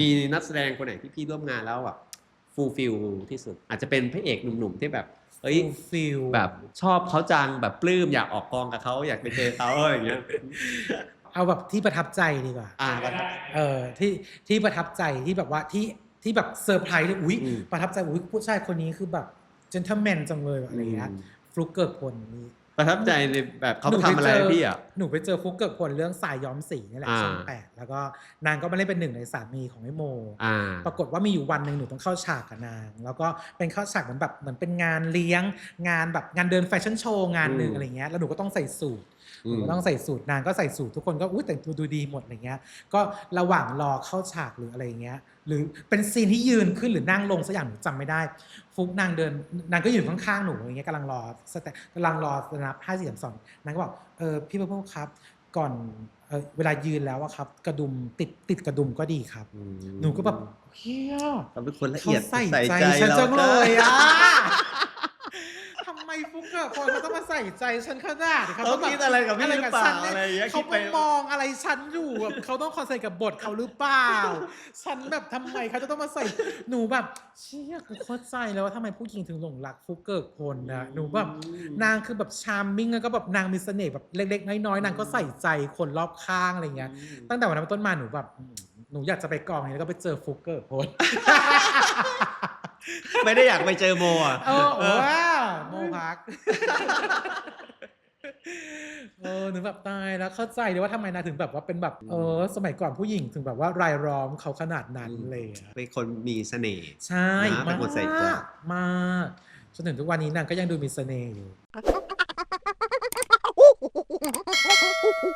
มีนักแสดงคนไหนที่พี่ร่วมงานแล้วแบบฟูลฟิลที่สุด อาจจะเป็นพระเอกหนุ่มๆที่แบบเฮ้ยฟิลแบบชอบเขาจังแบบปลื้มอยากออกกองกับเขาอยากไปเจอเขาอะไรอย่างเงี้ยเอาแบบที่ประทับใจดีกว่า อ่าเออที่ที่ประทับใจที่แบบว่าที่ที่แบบเซอร์ไพรส์เลยอุ้ยอืมประทับใจอุ้ยผู้ชายคนนี้คือแบบเจนเทลแมนจังเลยอะไรเงี้ยฟลุกเกิกพลนี่ ประทับใจในแบบเขาหนูทำอะไรปเจให้พี่อะ หนูไปเจอฟลุกเกิกพลเรื่องสายย้อมสีนี่แหละอ่าช่องแปดแล้วก็นางก็มาเล่นเป็นหนึ่งในสามีของไอ้โมอ่าปรากฏว่ามีอยู่วันหนึ่งหนูต้องเข้าฉากกับนาง แล้วก็เป็นเข้าฉากเหมือนแบบเหมือนเป็นงานเลี้ยง งานแบบงานเดินแฟชั่นโชว์งานหนึ่งอืมอะไรเงี้ย แล้วหนูก็ต้องใส่สูทอืมก็ ต้องใส่สูตรนางก็ใส่สูตรทุกคนก็อุ้ยแต่งตัวดูดีหมดอะไรเงี้ย ก็ระหว่างรอเข้าฉากหรืออะไรเงี้ย หรือเป็นซีนที่ยืนขึ้นหรือนั่งลงสักอย่างหนูจำไม่ได้ ฟุกนางเดินนางก็อยู่ข้างๆหนูอย่างเงี้ยกำลังรอสแตกำลังรอนับห้าสี่สามสองนางก็บอกเออพี่พระพครับก่อนเออเวลายืนแล้วอะครับ กระดุมติดติดกระดุมก็ดีครับอืมหนูก็แบบเฮียเขาเป็นคนละเขาเอียดใส่ใจเราฉันจังก็เลยอะทำไมฟุกอะคนเขาต้องมาใส่ใจฉันขนาดนี้เขาต้องแบบคิดอะไรกับพี่หรือเปล่าฉันอะไรอย่างเงี้ยเขาคิดไปมองอะไรฉันอยู่แบบเขาต้องคอนเซนต์กับบทเขาหรือเปล่าฉันแบบทำไมเขาจะต้องมาใส่หนูแบบเชี่ยกูเข้าใจแล้วว่าทำไมผู้หญิงถึงหลงรักฟุกเกิกคนนะหนูแบบนางคือแบบชาร์มมิ่งแล้วก็แบบนางมีเสน่ห์แบบเล็ก ๆ น้อยๆนางก็ใส่ใจคนรอบข้างอะไรเงี้ยตั้งแต่วันนั้นเป็นต้นมาหนูแบบอืมหนูอยากจะไปกองนี้แล้วก็ไปเจอฟุกเกิกคน ไม่ได้อยากไปเจอโมอะ เออโอ้ว้าวโมพักเออหนูแบบตายแล้วเข้าใจเลยว่าทำไมนางถึงแบบว่าเป็นแบบเออ สมัยก่อนผู้หญิงถึงแบบว่ารายล้อมเขาขนาดนั้นเลยอะเป็นคนมีเสน่ห์ ใช่นะเป็มานคนใส่ใจ กมากจนถึงทุกวันนี้นางก็ยังดูมีเสน่ห์อยู่